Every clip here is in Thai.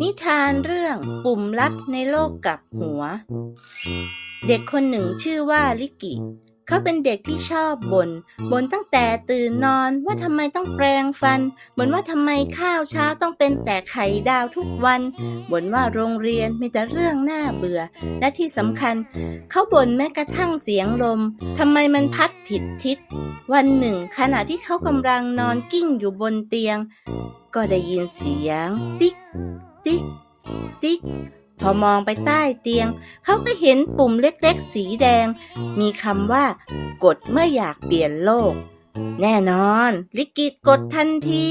นิทานเรื่องปุ่มลับในโลกกลับหัว เด็กคนหนึ่งชื่อว่าลิกิ เขาเป็นเด็กที่ชอบบน่นบ่นตั้งแต่ตื่นนอนว่าทำไมต้องแปรงฟันบ่นว่าทำไมข้าวเช้าต้องเป็นแต่ไข่ดาวทุกวันบ่นว่าโรงเรียนมีแต่เรื่องน่าเบื่อ และที่สำคัญ เขาบ่นแม้กระทั่งเสียงลมทำไมมันพัดผิดทิศ วันหนึ่ง ขณะที่เขากำลังนอนกิ้งอยู่บนเตียง ก็ได้ยินเสียง ติ๊ก ติ๊ก ติ๊ก พอมองไปใต้เตียง เขาก็เห็นปุ่มเล็กๆสีแดง มีคำว่า กดเมื่ออยากเปลี่ยนโลก แน่นอน ลิกิตกดทันที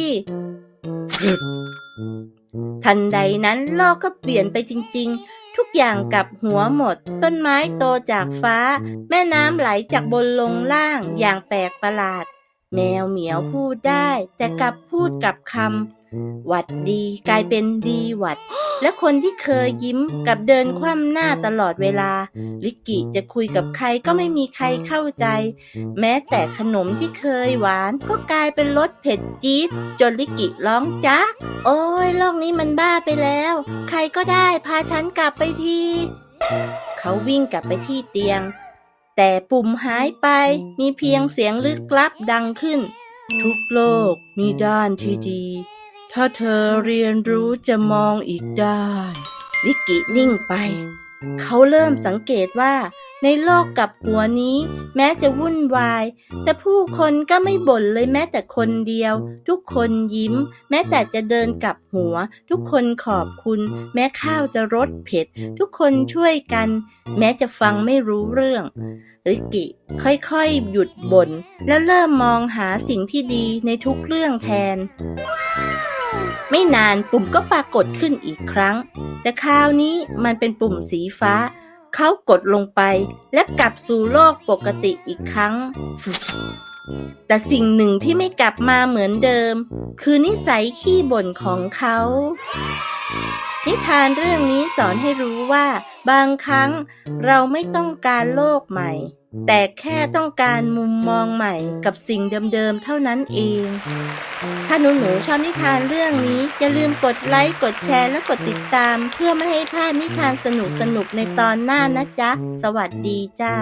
ทันใดนั้นโลกก็เปลี่ยนไปจริง ๆ ทุกอย่างกลับหัวหมด ต้นไม้โตจากฟ้า แม่น้ำไหลจากบนลงล่างอย่างแปลกประหลาด แมวเหมียวพูดได้ แต่กลับพูดกับคำ หวัดดีกลายเป็นดีหวัด และคนที่เคยยิ้มกับเดินคว่ำหน้าตลอดเวลา ลิกกิจะคุยกับใครก็ไม่มีใครเข้าใจ แม้แต่ขนมที่เคยหวานก็กลายเป็นรสเผ็ดจี๊ดจนลิกกิร้องจ้าโอ้ยโลกนี้มันบ้าไปแล้ว ใครก็ได้พาฉันกลับไปทีเขาวิ่งกลับไปที่เตียง แต่ปุ่มหายไปมีเพียงเสียงลึกลับดังขึ้น ทุกโลกมีด้านที่ดี ถ้าเธอเรียนรู้จะมองอีกได้ลิกินิ่งไป เขาเริ่มสังเกตว่า ในโลกกับหัวนี้ แม้จะวุ่นวาย แต่ผู้คนก็ไม่บ่นเลยแม้แต่คนเดียว ทุกคนยิ้ม แม้แต่จะเดินกลับหัว ทุกคนขอบคุณ แม้ข้าวจะรสเผ็ด ทุกคนช่วยกัน แม้จะฟังไม่รู้เรื่องริกกิค่อยๆ หยุดบน่นแล้วเริ่มมองหาสิ่งที่ดีในทุกเรื่องแทน ไม่นานปุ่มก็ปรากฏขึ้นอีกครั้ง แต่คราวนี้มันเป็นปุ่มสีฟ้า เขากดลงไปและกลับสู่โลกปกติอีกครั้ง แต่สิ่งหนึ่งที่ไม่กลับมาเหมือนเดิม คือนิสัยขี้บ่นของเขา นิทานเรื่องนี้สอนให้รู้ว่า บางครั้งเราไม่ต้องการโลกใหม่ แต่แค่ต้องการมุมมองใหม่กับสิ่งเดิมๆเท่านั้นเอง ถ้าหนูหนูๆชอบนิทานเรื่องนี้ อย่าลืมกดไลค์ กดแชร์และกดติดตาม เพื่อไม่ให้พลาดนิทานสนุกๆในตอนหน้านะจ๊ะ สวัสดีจ้า